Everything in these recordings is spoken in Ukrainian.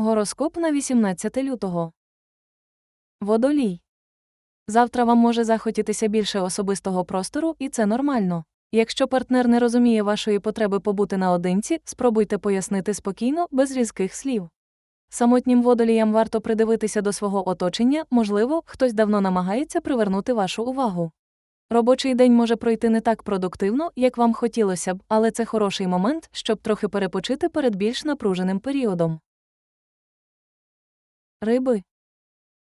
Гороскоп на 18 лютого. Водолій. Завтра вам може захотітися більше особистого простору, і це нормально. Якщо партнер не розуміє вашої потреби побути наодинці, спробуйте пояснити спокійно, без різких слів. Самотнім водоліям варто придивитися до свого оточення, можливо, хтось давно намагається привернути вашу увагу. Робочий день може пройти не так продуктивно, як вам хотілося б, але це хороший момент, щоб трохи перепочити перед більш напруженим періодом. Риби.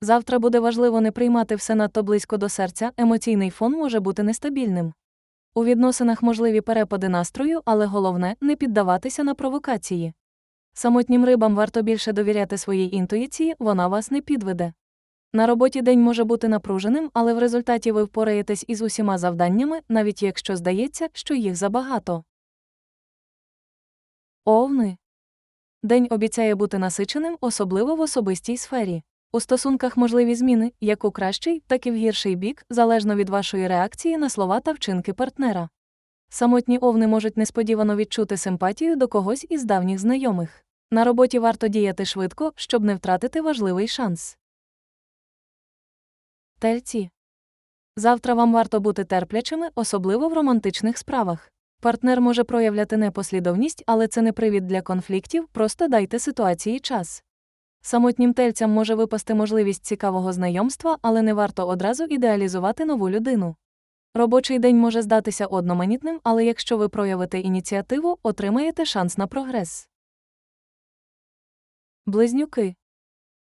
Завтра буде важливо не приймати все надто близько до серця, емоційний фон може бути нестабільним. У відносинах можливі перепади настрою, але головне не піддаватися на провокації. Самотнім рибам варто більше довіряти своїй інтуїції, вона вас не підведе. На роботі день може бути напруженим, але в результаті ви впораєтесь із усіма завданнями, навіть якщо здається, що їх забагато. Овни. День обіцяє бути насиченим, особливо в особистій сфері. У стосунках можливі зміни, як у кращий, так і в гірший бік, залежно від вашої реакції на слова та вчинки партнера. Самотні овни можуть несподівано відчути симпатію до когось із давніх знайомих. На роботі варто діяти швидко, щоб не втратити важливий шанс. Тельці. Завтра вам варто бути терплячими, особливо в романтичних справах. Партнер може проявляти непослідовність, але це не привід для конфліктів, просто дайте ситуації час. Самотнім тельцям може випасти можливість цікавого знайомства, але не варто одразу ідеалізувати нову людину. Робочий день може здатися одноманітним, але якщо ви проявите ініціативу, отримаєте шанс на прогрес. Близнюки.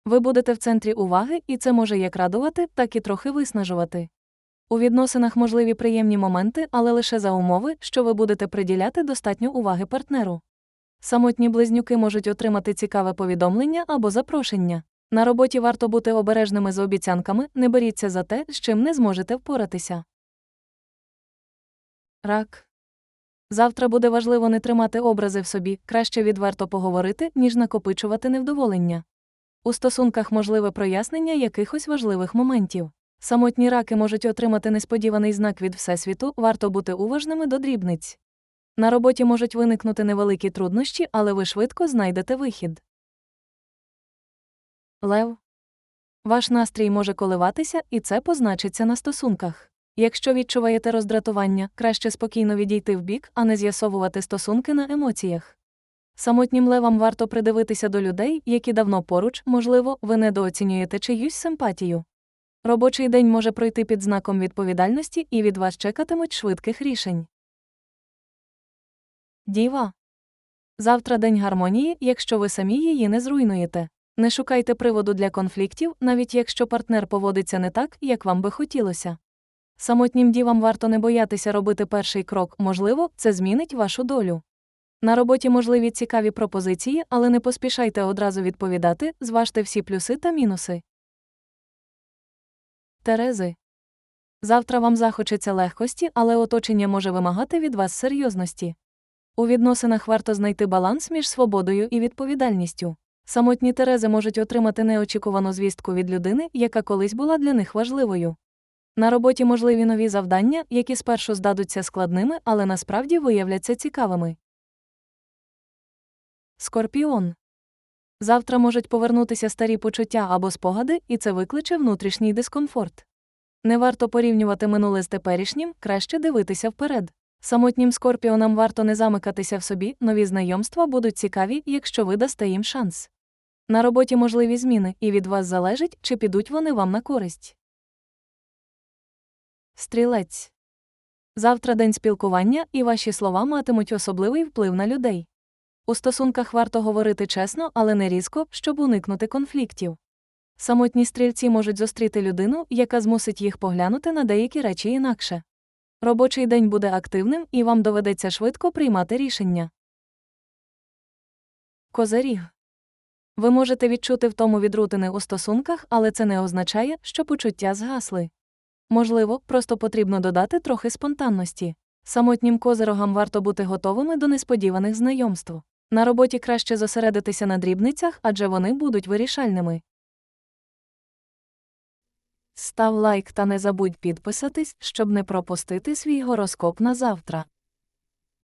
Ви будете в центрі уваги, і це може як радувати, так і трохи виснажувати. У відносинах можливі приємні моменти, але лише за умови, що ви будете приділяти достатньо уваги партнеру. Самотні близнюки можуть отримати цікаве повідомлення або запрошення. На роботі варто бути обережними з обіцянками, не беріться за те, з чим не зможете впоратися. Рак. Завтра буде важливо не тримати образи в собі, краще відверто поговорити, ніж накопичувати невдоволення. У стосунках можливе прояснення якихось важливих моментів. Самотні раки можуть отримати несподіваний знак від Всесвіту, варто бути уважними до дрібниць. На роботі можуть виникнути невеликі труднощі, але ви швидко знайдете вихід. Лев. Ваш настрій може коливатися, і це позначиться на стосунках. Якщо відчуваєте роздратування, краще спокійно відійти вбік, а не з'ясовувати стосунки на емоціях. Самотнім левам варто придивитися до людей, які давно поруч, можливо, ви недооцінюєте чиюсь симпатію. Робочий день може пройти під знаком відповідальності і від вас чекатимуть швидких рішень. Діва. Завтра день гармонії, якщо ви самі її не зруйнуєте. Не шукайте приводу для конфліктів, навіть якщо партнер поводиться не так, як вам би хотілося. Самотнім дівам варто не боятися робити перший крок, можливо, це змінить вашу долю. На роботі можливі цікаві пропозиції, але не поспішайте одразу відповідати, зважте всі плюси та мінуси. Терези. Завтра вам захочеться легкості, але оточення може вимагати від вас серйозності. У відносинах варто знайти баланс між свободою і відповідальністю. Самотні Терези можуть отримати неочікувану звістку від людини, яка колись була для них важливою. На роботі можливі нові завдання, які спершу здадуться складними, але насправді виявляться цікавими. Скорпіон. Завтра можуть повернутися старі почуття або спогади, і це викличе внутрішній дискомфорт. Не варто порівнювати минуле з теперішнім, краще дивитися вперед. Самотнім скорпіонам варто не замикатися в собі, нові знайомства будуть цікаві, якщо ви дасте їм шанс. На роботі можливі зміни, і від вас залежить, чи підуть вони вам на користь. Стрілець. Завтра день спілкування, і ваші слова матимуть особливий вплив на людей. У стосунках варто говорити чесно, але не різко, щоб уникнути конфліктів. Самотні стрільці можуть зустріти людину, яка змусить їх поглянути на деякі речі інакше. Робочий день буде активним, і вам доведеться швидко приймати рішення. Козиріг. Ви можете відчути втому від рутини у стосунках, але це не означає, що почуття згасли. Можливо, просто потрібно додати трохи спонтанності. Самотнім козирогам варто бути готовими до несподіваних знайомств. На роботі краще зосередитися на дрібницях, адже вони будуть вирішальними. Став лайк та не забудь підписатись, щоб не пропустити свій гороскоп на завтра.